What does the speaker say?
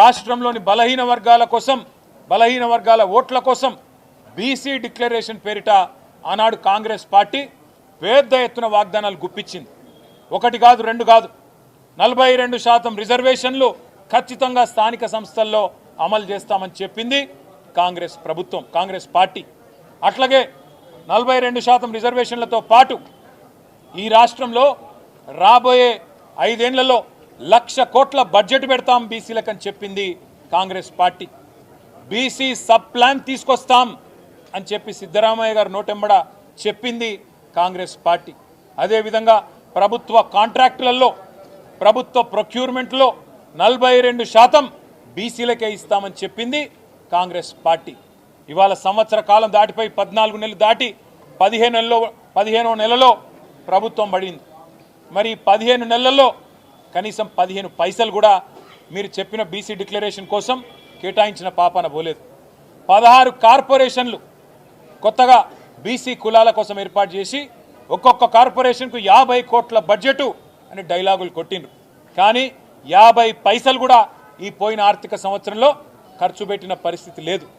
రాష్ట్రంలోని బలహీన వర్గాల కోసం బలహీన వర్గాల ఓట్ల కోసం బీసీ డిక్లరేషన్ పేరిట ఆనాడు కాంగ్రెస్ పార్టీ పెద్ద ఎత్తున వాగ్దానాలు గుప్పించింది. ఒకటి కాదు రెండు కాదు నలభై రెండు శాతం రిజర్వేషన్లు ఖచ్చితంగా స్థానిక సంస్థల్లో అమలు చేస్తామని చెప్పింది కాంగ్రెస్ ప్రభుత్వం కాంగ్రెస్ పార్టీ. అట్లాగే నలభై రెండు శాతం రిజర్వేషన్లతో పాటు ఈ రాష్ట్రంలో రాబోయే ఐదేళ్ళలో లక్ష కోట్ల బడ్జెట్ పెడతాం బీసీలకు అని చెప్పింది Congress party. BC sub plan తీసుకొస్తాం అని చెప్పి సిద్ధరామయ్య గారు నోటెంబడ చెప్పింది కాంగ్రెస్ పార్టీ. అదేవిధంగా ప్రభుత్వ కాంట్రాక్టులలో ప్రభుత్వ ప్రొక్యూర్మెంట్లో నలభై రెండు శాతం బీసీలకే ఇస్తామని చెప్పింది కాంగ్రెస్ పార్టీ. ఇవాళ సంవత్సర కాలం దాటిపోయి పద్నాలుగు నెలలు దాటి పదిహేను నెలలో పదిహేనో నెలలో ప్రభుత్వం పడింది. మరి పదిహేను నెలల్లో కనీసం పదిహేను పైసలు కూడా మీరు చెప్పిన బీసీ డిక్లరేషన్ కోసం కేటాయించిన పాపాన పోలేదు. పదహారు కార్పొరేషన్లు కొత్తగా బీసీ కులాల కోసం ఏర్పాటు చేసి ఒక్కొక్క కార్పొరేషన్కు యాభై కోట్ల బడ్జెటు అని డైలాగులు కొట్టిండ్రు. కానీ యాభై పైసలు కూడా ఈ పోయిన ఆర్థిక సంవత్సరంలో ఖర్చు పెట్టిన పరిస్థితి లేదు.